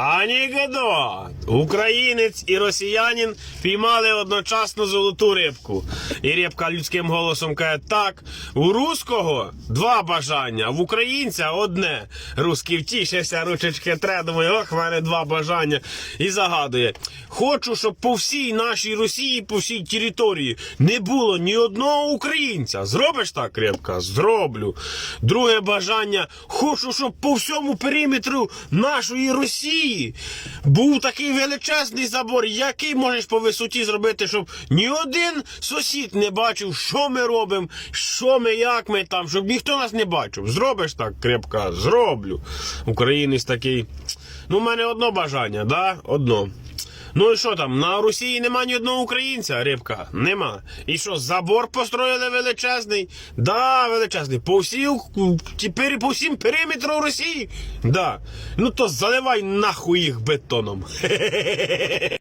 Анікдот! Українець і росіянин піймали одночасно золоту рибку. І рибка людським голосом каже: так, у руського два бажання, в українця одне. Руський втішився, ручечки тре, думає, ох, в мене два бажання. І загадує: хочу, щоб по всій нашій Росії, по всій території не було ні одного українця. Зробиш так, рибка? Зроблю. Друге бажання, хочу, щоб по всьому периметру нашої Росії був такий величезний забор, який можеш по висоті зробити, щоб ні один сусід не бачив, що ми робимо, що ми, як ми там, щоб ніхто нас не бачив. Зробиш так, крепка? Зроблю. Українець такий. Ну, в мене одно бажання, да? Одно. Ну і що там, на Росії нема ні одного українця, рибка? Нема. І що, забор построїли величезний? Да, величезний. По всій, по всім периметру Росії? Да. Ну то заливай нахуй їх бетоном.